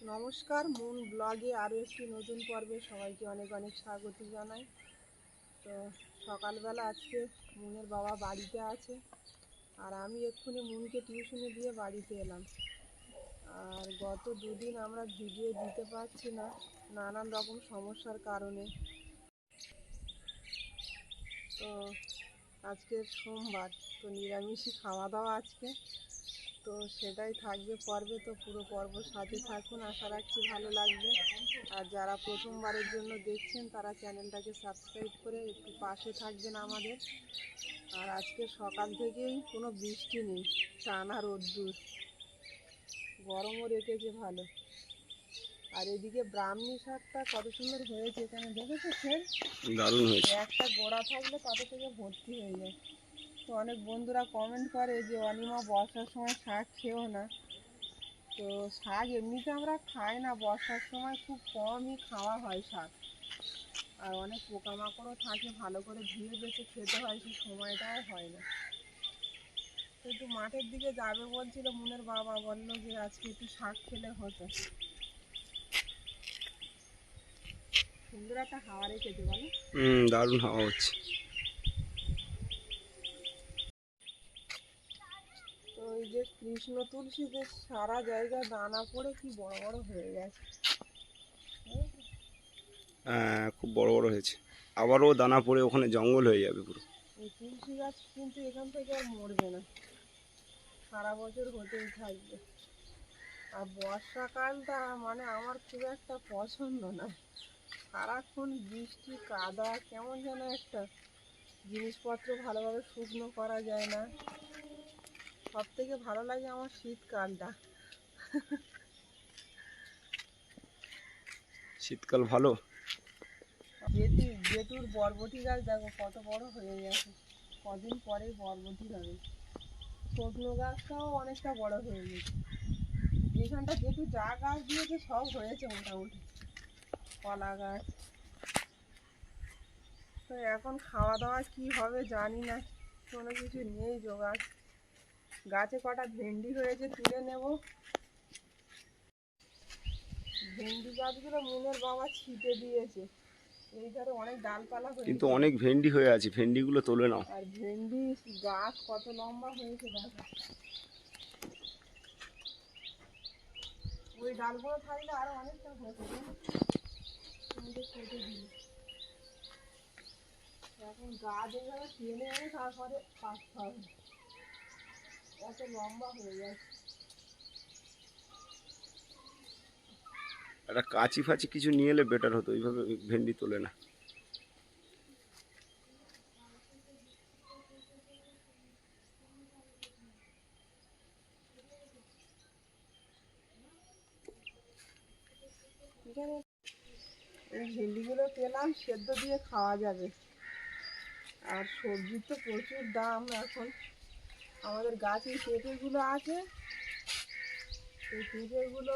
নমস্কার মুন ব্লগে আরও একটি নতুন পর্বে সবাইকে অনেক অনেক স্বাগত জানাই। তো সকালবেলা আজকে মুনের বাবা বাড়িতে আছে আর আমি এক্ষুনি মুনকে টিউশনে দিয়ে বাড়িতে এলাম। আর গত দুদিন আমরা ভিডিও দিতে পারছি না, নানান রকম সমস্যার কারণে। তো আজকে সোমবার, তো নিরামিষই খাওয়া দাওয়া আজকে। তো সেটাই থাকবে পর্বে। তো পুরো পর্ব সাথে থাকুন। আশা রাখছি ভালো লাগবে। আর যারা প্রথমবারের জন্য দেখছেন তারা চ্যানেলটাকে সাবস্ক্রাইব করে একটু পাশে থাকবেন আমাদের। আর আজকে সকাল থেকেই কোনো বৃষ্টি নেই টানা রোদ্দুর। গরমও রেখেছে ভালো। আর এদিকে ব্রাহ্মী শাকটা কত সুন্দর হয়েছে এখানে দেখেছ দারুণ হয়েছে। একটা গোড়া থাকলে তাতে থেকে ভর্তি হয়ে যায়। তো অনেক বন্ধুরা কমেন্ট করে যে, অনিমা বর্ষার সময় শাক খেও না। তো শাক এমনিতে আমরা খাই না, বর্ষার সময় খুব কমই খাওয়া হয় শাক। আর অনেক পোকামাকড়ও থাকে, ভালো করে ধুয়ে বেছে খেতে হয়, সেই সময়টাও হয় না। তো একটু মাঠের দিকে যাবে বলছিল, মুনের বাবা বলল যে, আজকে একটু শাক খেলে হতো। সুন্দর একটা হাওয়া রেখেছে, বলো। হুম, দারুণ হাওয়া হচ্ছে তো এই যে কৃষ্ণ তুলসী যে সারা জায়গায় দানা পড়ে কি বড় বড় হয়ে গেছে। হ্যাঁ খুব বড় বড় হয়েছে। আবারও দানা পড়ে ওখানে জঙ্গল হয়ে যাবে পুরো। তুলসী গাছ কিন্তু এখান থেকে আর মরবে না। সারা বছর হতেই থাকবে। আর বর্ষাকালটা মানে আমার খুব একটা পছন্দ না। সারাক্ষণ বৃষ্টি কাদা কেমন যেন একটা জিনিসপত্র ভালোভাবে শুকনো করা যায় না। সব থেকে ভালো লাগে আমার শীতকালটা। শীতকাল ভালো? জেঠি জেঠুর বরবটি গাছ দেখো কত বড় হয়ে গেছে। কদিন পরেই বরবটি হবে। শুকনো গাছটাও অনেকটা বড় হয়ে গেছে। যেখানটা জেঠু যা গাছ দিয়েছে সব হয়েছে মোটামুটি। কলা গাছ। তো এখন খাওয়া দাওয়া কি হবে জানি না। কোনো কিছু নেই জোগাড়। গাছে কটা ভেন্ডি হয়েছে তুলে নেব। ভেন্ডি গাছগুলো মুনের বাবা ছিটে দিয়েছে। এই ধারে অনেক ডালপালা হয়েছে। কিন্তু অনেক ভেন্ডি হয়ে আছে ভেন্ডিগুলো তোলে নাও। আর ভেন্ডি গাছ কত লম্বা হয়েছে দেখো। ওই ডালগুলো থাকলে আরও অনেকটা হতো কেটে এখন গাছ এইভাবে টেনে এনে তারপরে কাটতে হবে। লম্বা হয়ে একটা কাঁচি ফাঁচি কিছু নিয়ে এলে বেটার হতো এইভাবে ভেন্ডি তোলে না। এই ভেন্ডিগুলো পেলাম সেদ্ধ দিয়ে খাওয়া যাবে। আর সবজির তো প্রচুর দাম এখন। আমাদের গাছে পেঁপেগুলো আছে। এই পেঁপেগুলো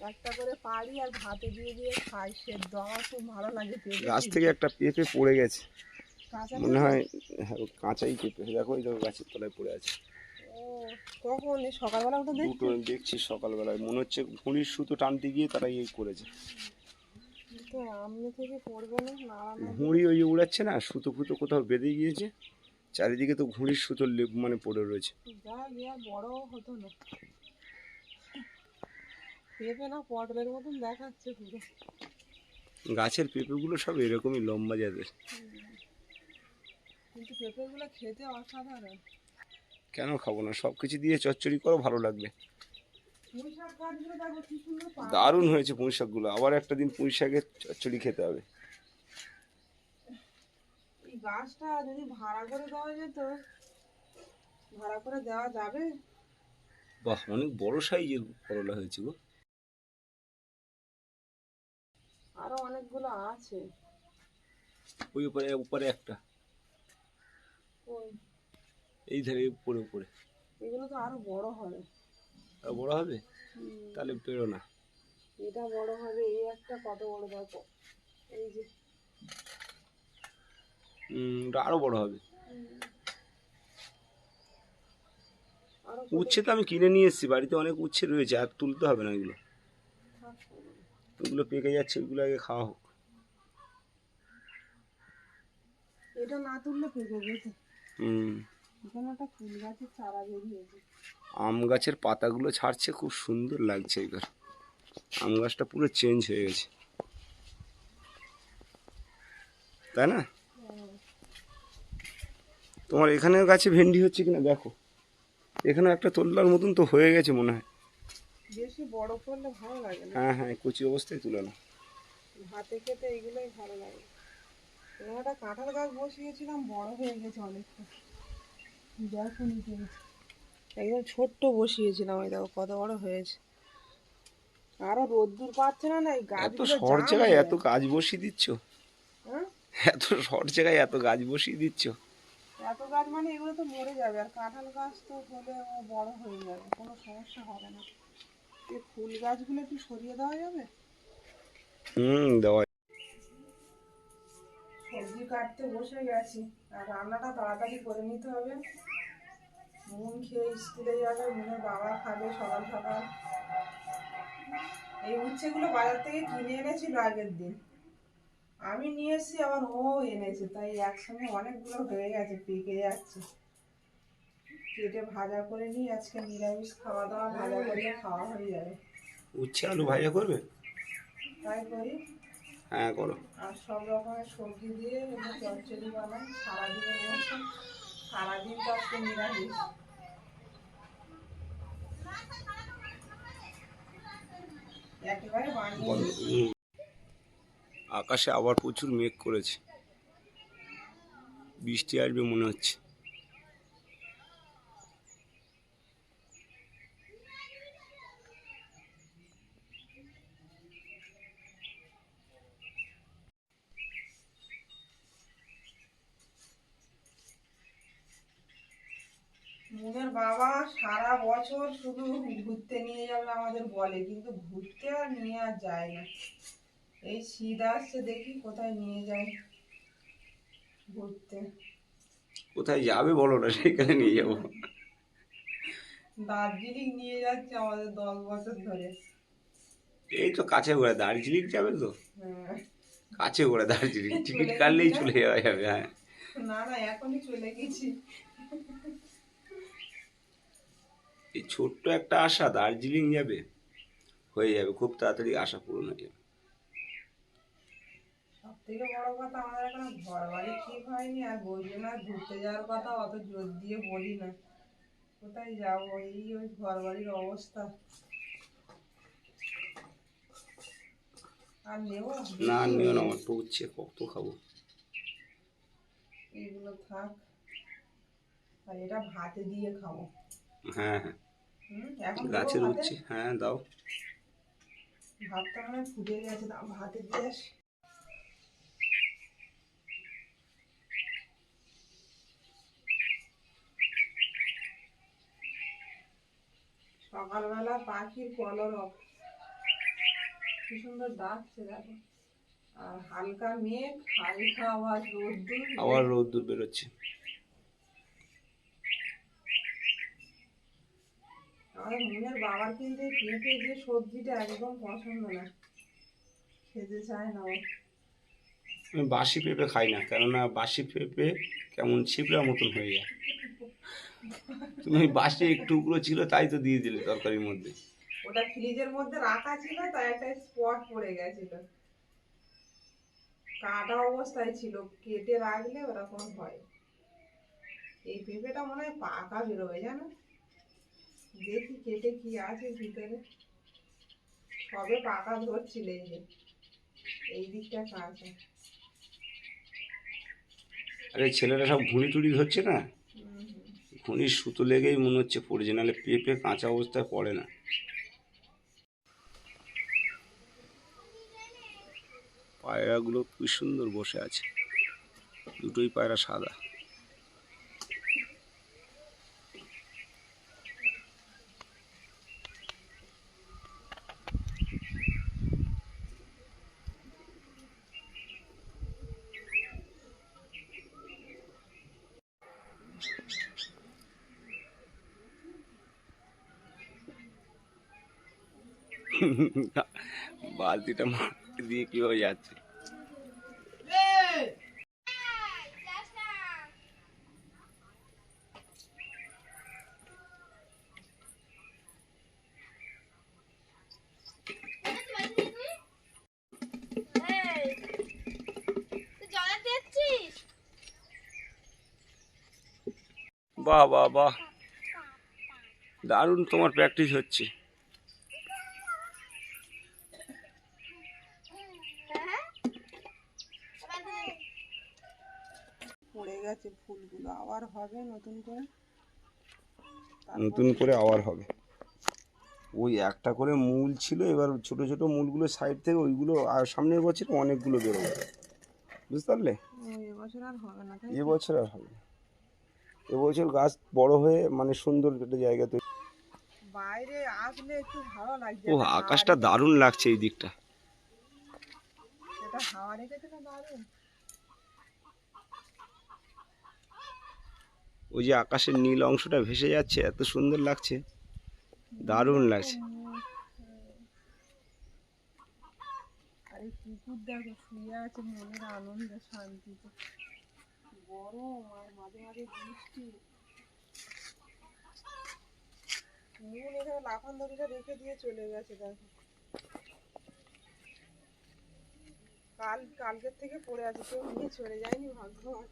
একটা করে পাড়ি আর ভাতে দিয়ে দিয়ে খাই সেদ্ধ আমার খুব ভালো লাগে পেঁপে গাছ থেকে একটা পেঁপে পড়ে গেছে। মনে হয় হ্যাঁ, কাঁচাই পেঁপে। দেখো এই গাছের তলায় পড়ে আছে। কখন? সকালবেলা ওটা দেখছি। দুটো দেখছি সকালবেলায়। মনে হচ্ছে ঘুড়ির সুতো টানতে গিয়ে তারা এই করেছে। না নাড়ানো ঘুড়ি ওই উড়াচ্ছে না সুতো ফুতো কোথাও বেঁধে গিয়েছে। চারিদিকে তো ঘুড়ির সুতো লেপ মানে পড়ে রয়েছে। যা গিয়ে বড় হতো না। পেঁপে না পটলের মতন দেখাচ্ছে পুরো। গাছের পেঁপেগুলো সব এরকমই লম্বা যাদের কিন্তু পেঁপেগুলো খেতে অসাধারণ। কেন খাব না? সব কিছু দিয়ে চচ্চড়ি করো ভালো লাগবে। দারুণ হয়েছে পুঁই শাকগুলো। আবার একটা দিন পুঁই শাকের চচ্চড়ি খেতে হবে। গাছটা যদি ভাড়া করে দেওয়া যেত ভাড়া করে দেওয়া যাবে? বাহ অনেক বড় সাইজের করলা হয়েছে গো। আরও অনেকগুলো আছে। ওই উপরে উপরে একটা। ওই। এই ধারে উপরে উপরে। এগুলো তো আরও বড় হবে। আর বড় হবে? তাহলে পেরো না। এটা বড় হবে এই একটা কত বড় দেখো। এই যে। ওটা আরও বড় হবে। উচ্ছে তো আমি কিনে নিয়ে এসেছি বাড়িতে অনেক উচ্ছে রয়েছে আর তুলতে হবে না এগুলো। ওগুলো পেকে যাচ্ছে ওইগুলো আগে খাওয়া হোক। এটা না তুললে পেকে যেত হুম। আম গাছের পাতাগুলো ছাড়ছে খুব সুন্দর লাগছে এবার। আম গাছটা পুরো চেঞ্জ হয়ে গেছে। তাই না? তোমার এখানের গাছে ভেন্ডি হচ্ছে কিনা দেখো। এখানে একটা তোলার মতন তো হয়ে গেছে মনে হয়। বেশি বড় করলে ভালো লাগে না। হ্যাঁ হ্যাঁ কচি অবস্থায় তুলে না ভাতে খেতে এইগুলোই ভালো লাগে। একটা কাঁঠাল গাছ বসিয়েছিলাম বড় হয়ে গেছে অনেকটা। একদম ছোট্ট বসিয়েছিলাম ওই দেখো কত বড় হয়েছে। আরও রোদ্দুর পাচ্ছে না না এই এত শর্ট জায়গায় এত গাছ বসিয়ে দিচ্ছ? হ্যাঁ? এত শর্ট জায়গায় এত গাছ বসিয়ে দিচ্ছ? এত গাছ মানে এগুলো তো মরে যাবে আর কাঁঠাল গাছ তো হলে ও বড় হয়ে যাবে কোনো সমস্যা হবে না। এই ফুল গাছগুলো একটু সরিয়ে দেওয়া যাবে? হুম দেওয়া সবজি কাটতে বসে গেছি আর রান্নাটা তাড়াতাড়ি করে নিতে হবে। মন খেয়ে স্কুলে যাবে মনে বাবা খাবে সকাল সকাল। এই উচ্ছেগুলো বাজার থেকে কিনে এনেছিল আগের দিন। আমি নিয়ে এসেছি আবার ও এনেছে। তাই একসঙ্গে অনেকগুলো হয়ে গেছে পেকে যাচ্ছে। কেটে ভাজা করে নিই আজকে নিরামিষ খাওয়া দাওয়া ভাজা করে খাওয়া হয়ে যাবে। উচ্ছে আলু ভাজা করবে? তাই করি। হ্যাঁ করো। আর সব রকমের সবজি দিয়ে একটু চচ্চড়ি বানাই। সারাদিনের মতো সারাদিন তো আজকে নিরামিষ। একেবারে বানিয়ে। আকাশে আবার প্রচুর মেঘ করেছে। বৃষ্টি আসবে মনে হচ্ছে। মুনের বাবা সারা বছর শুধু ঘুরতে নিয়ে যাবে আমাদের বলে, কিন্তু ঘুরতে আর নিয়ে আর যায় না। এই শীত আসছে দেখি কোথায় নিয়ে যায় ঘুরতে। কোথায় যাবে বলো না সেখানে নিয়ে যাব। দার্জিলিং নিয়ে যাচ্ছে আমাদের দশ বছর ধরে। এই তো কাছে করে দার্জিলিং যাবে তো? হ্যাঁ। কাছে করে দার্জিলিং। টিকিট কাটলেই চলে যাওয়া যাবে হ্যাঁ। না না এখনই চলে গেছি। এই ছোট্ট একটা আশা দার্জিলিং যাবে হয়ে যাবে খুব তাড়াতাড়ি আশা পূরণ হয়ে যাবে। থেকে বড় কথা আমাদের এখন ঘর বাড়ি ঠিক হয়নি আর বইজনা ঘুরতে যাওয়ার কথা অত জোর দিয়ে বলি না। কোথায় যাব? এই ওই ঘর বাড়ির অবস্থা। আর নেব না? নিও না আমার তো উচ্ছে কত খাব? এইগুলো থাক। আর এটা ভাতে দিয়ে খাব। হ্যাঁ হ্যাঁ। হুম এখন দেবো গাছের ভাতে? উচ্ছে হ্যাঁ দাও। ভাতটা মানে ফুটে গেছে দাও ভাতে দিয়ে আসি। সকালবেলা পাখির কলরব কি সুন্দর ডাকছে দেখো। আর হালকা মেঘ হালকা আবার রোদ্দুর। আবার রোদ্দুর বেরোচ্ছে। আমাদের মনের বাবার কিন্তু পেঁপে যে সবজিটা একদম পছন্দ না। খেতে চায় না ও। আমি বাসি পেঁপে খাই না কেননা বাসি পেঁপে কেমন ছিপড়ার মতন হয়ে যায়। তুমি বাসি একটু টুকরো ছিল তাই তো দিয়ে দিলে তরকারির মধ্যে। ওটা ফ্রিজের মধ্যে রাখা ছিল তাই একটা স্পট পড়ে গেছিল। কাটা অবস্থায় ছিল কেটে রাখলে ওরকম হয়। এই পেঁপেটা মনে হয় পাকা বেরোবে জানো? দেখি কেটে কি আছে ভিতরে। সবে পাকা ধরছিল এই যে এই দিকটা কাঁচা আরে ছেলেরা সব ঘুড়ি টুড়ি ধরছে না? হুম। সুতো লেগেই মনে হচ্ছে পড়েছে, নাহলে পেঁপে কাঁচা অবস্থায় পড়ে না পায়রাগুলো খুব সুন্দর বসে আছে দুটোই পায়রা সাদা বালতিটা মাটি দিয়ে কীভাবে যাচ্ছে? বাহ বাহ বাহ। দারুণ তোমার প্র্যাকটিস হচ্ছে পড়ে গেছে আবার হবে নতুন করে? নতুন করে আবার হবে। ওই একটা করে মূল ছিল এবার ছোট ছোট মূলগুলো সাইড থেকে ওইগুলো আর সামনের বছর অনেকগুলো বেরোবে। বুঝতে পারলে? ও, এবছর আর হবে না এবছর আর হবে না। এবছর গাছ বড় হয়ে মানে সুন্দর একটা জায়গা তৈরি। বাইরে আসলে একটু ভালো লাগছে ও আকাশটা দারুণ লাগছে এই দিকটা। এটা হাওয়া রেখেছে না দারুণ? ওই যে আকাশের নীল অংশটা ভেসে যাচ্ছে, এত সুন্দর লাগছে। দারুণ লাগছে। রেখে দিয়ে চলে গেছে কাল, কালকের থেকে পড়ে আছে, কেউ নিয়ে চলে যায়নি ভাগ্যবান।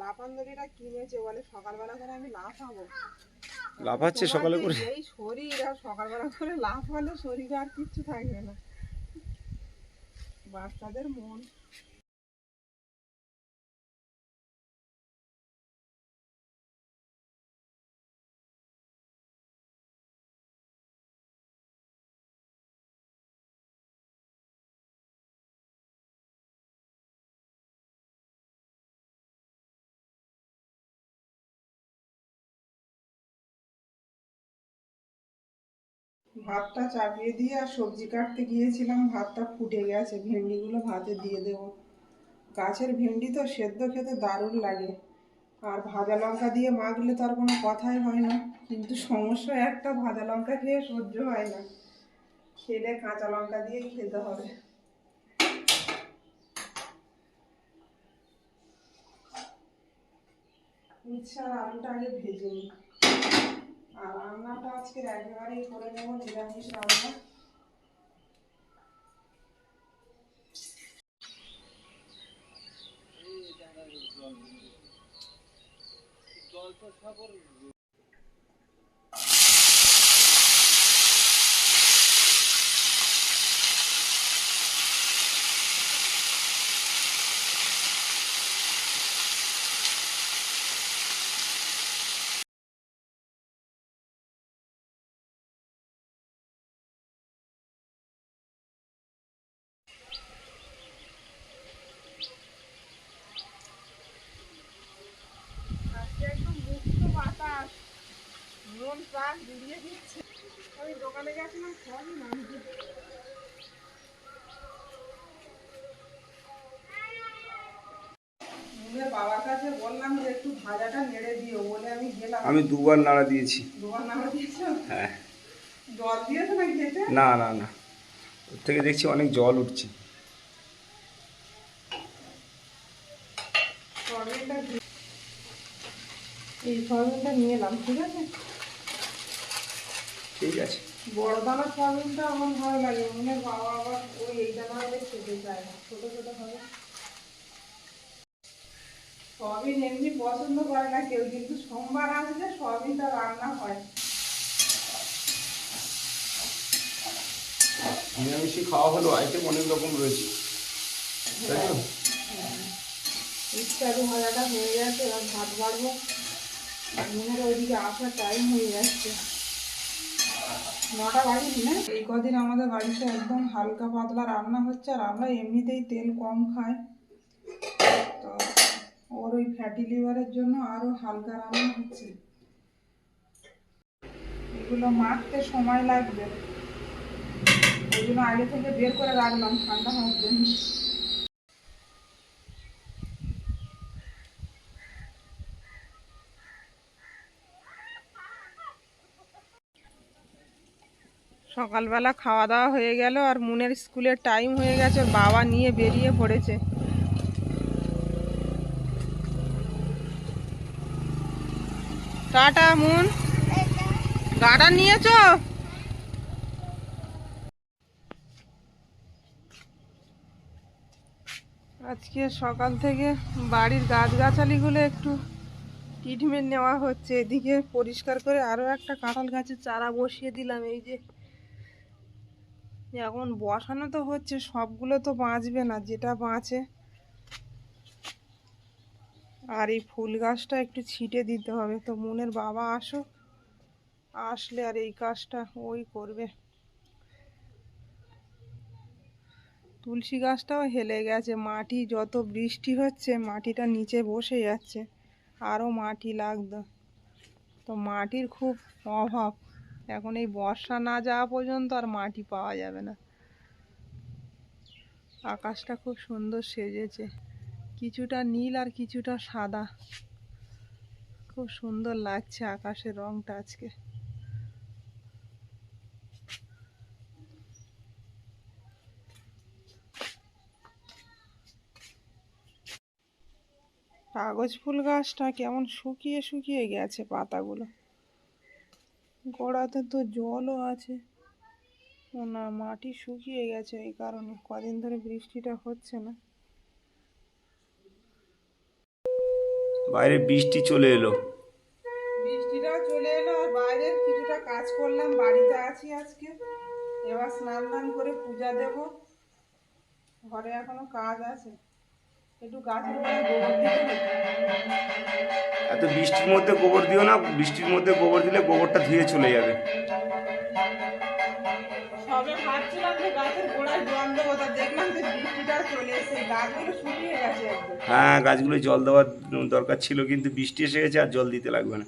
লাফান দড়িটা কিনেছে বলে সকালবেলা করে আমি লাফাবো। লাফাচ্ছে সকালে করে? এই শরীর আর সকালবেলা করে লাফালে শরীরে আর কিচ্ছু থাকবে না। বাচ্চাদের মন। ভাতটা চাপিয়ে দিয়ে আর সবজি কাটতে গিয়েছিলাম, ভাতটা ফুটে গেছে। ভেন্ডিগুলো ভাতে দিয়ে দেবো। গাছের ভেন্ডি তো সেদ্ধ খেতে দারুণ লাগে। আর ভাজা লঙ্কা দিয়ে মাখলে তো আর কোনো কথাই হয় না। কিন্তু সমস্যা একটা, ভাজা লঙ্কা খেয়ে সহ্য হয় না। খেলে কাঁচা লঙ্কা দিয়েই খেতে হবে। উচ্ছে আলুটা আগে ভেজে নিই। আর রান্নাটা আজকে একেবারেই করে নেব নিরামিষ রান্না। আজকে মন প্রাণ জুড়িয়ে দিচ্ছে। আমি দোকানে গেছিলাম সবই মুনের বাবার কাছে বললাম যে একটু ভাজাটা নেড়ে দিও বলে আমি গেলাম। আমি দুবার নাড়া দিয়েছি। নামা দিয়েছ? হ্যাঁ। জল দিয়েছ না খেতে? না না না। ওর থেকে দেখছি অনেক জল উঠছে। এই সয়াবিনটা নিয়ে এলাম ঠিক আছে? ঠিক আছে। বড় দানা সয়াবিনটা আমার ভালো লাগে মনে বাবা আবার ওই এই দানা হলে খেতে চায় না ছোটো ছোটো হবে সয়াবিন এমনি পছন্দ করে না কেউ কিন্তু সোমবার আসলে সয়াবিনটা রান্না হয়। নিরামিষই খাওয়া হলো আইটেম অনেক রকম রয়েছে। তাই তো? হয়ে। গেছে এবার ভাত বাড়বো। মনের ওইদিকে আসার টাইম হয়ে যাচ্ছে। নটা বাড়ি না এই কদিন আমাদের বাড়িতে একদম হালকা পাতলা রান্না হচ্ছে, আর আমরা এমনিতেই তেল কম খাই। তো ওর ওই ফ্যাটি লিভারের জন্য আরও হালকা রান্না হচ্ছে। এগুলো মাখতে সময় লাগবে। ওই জন্য আগে থেকে বের করে রাখলাম, ঠান্ডা হওয়ার জন্য। সকালবেলা খাওয়া দাওয়া হয়ে গেল আর মুনের স্কুলের টাইম হয়ে গেছে, বাবা নিয়ে বেরিয়ে পড়েছে। Tata, moon. গাড়া নিয়েছ? আজকে সকাল থেকে বাড়ির গাছগাছালিগুলো একটু ট্রিটমেন্ট নেওয়া হচ্ছে। এদিকে পরিষ্কার করে আরও একটা কাঁঠাল গাছের চারা বসিয়ে দিলাম। এই যে এখন বসানো তো হচ্ছে, সবগুলো তো বাঁচবে না, যেটা বাঁচে। আর এই ফুল গাছটা একটু ছিটে দিতে হবে, তো মনের বাবা আসো আসলে আর এই কাজটা ওই করবে। তুলসী গাছটাও হেলে গেছে, মাটি যত বৃষ্টি হচ্ছে, মাটিটা নিচে বসে যাচ্ছে আরও মাটি লাগতো তো মাটির খুব অভাব। এখন এই বর্ষা না যাওয়া পর্যন্ত আর মাটি পাওয়া যাবে না। আকাশটা খুব সুন্দর সেজেছে। কিছুটা নীল আর কিছুটা সাদা। খুব সুন্দর লাগছে আকাশের রংটা আজকে। কাগজ ফুল গাছটা কেমন শুকিয়ে শুকিয়ে গেছে পাতাগুলো। গোড়াতে তো জলও আছে। ও না মাটি শুকিয়ে গেছে এই কারণে। কদিন ধরে বৃষ্টিটা হচ্ছে না। বাইরে বৃষ্টি চলে এলো। বৃষ্টিটা চলে এলো আর বাইরের কিছুটা কাজ করলাম বাড়িতে আছি আজকে। এবার স্নান দান করে পূজা দেব। ঘরে এখনও কাজ আছে। একটু গাছের গোবর দিতে এত বৃষ্টির মধ্যে গোবর দিও না বৃষ্টির মধ্যে গোবর দিলে গোবরটা ধুয়ে চলে যাবে। সবে ভাবছিলাম যে গাছের গোড়ায় জল দেবো তা দেখলাম যে বৃষ্টিটা চলে এসে গাছগুলো শুকিয়ে গেছে হ্যাঁ গাছগুলো জল দেওয়ার দরকার ছিল কিন্তু বৃষ্টি এসে গেছে আর জল দিতে লাগবে না।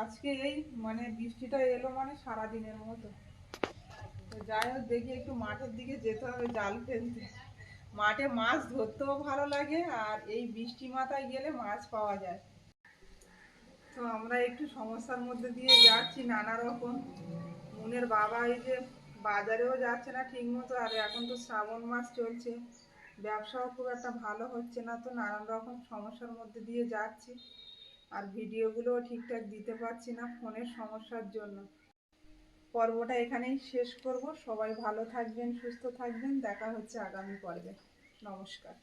আজকে এই মানে বৃষ্টিটা এলো মানে সারা দিনের মতো। তো যাই হোক দেখি একটু মাঠের দিকে যেতে হবে জাল ফেলতে। মাঠে মাছ ধরতেও ভালো লাগে আর এই বৃষ্টি মাথায় গেলে মাছ পাওয়া যায়। তো আমরা একটু সমস্যার মধ্যে দিয়ে যাচ্ছি নানা রকম। মনের বাবা এই যে বাজারেও যাচ্ছে না ঠিক মতো আর এখন তো শ্রাবণ মাস চলছে। ব্যবসাও খুব একটা ভালো হচ্ছে না, তো নানান রকম সমস্যার মধ্যে দিয়ে যাচ্ছি। আর ভিডিওগুলোও ঠিকঠাক দিতে পারছি না ফোনের সমস্যার জন্য। পর্বটা এখানেই শেষ করব। সবাই ভালো থাকবেন সুস্থ থাকবেন। দেখা হচ্ছে আগামী পর্বে। নমস্কার।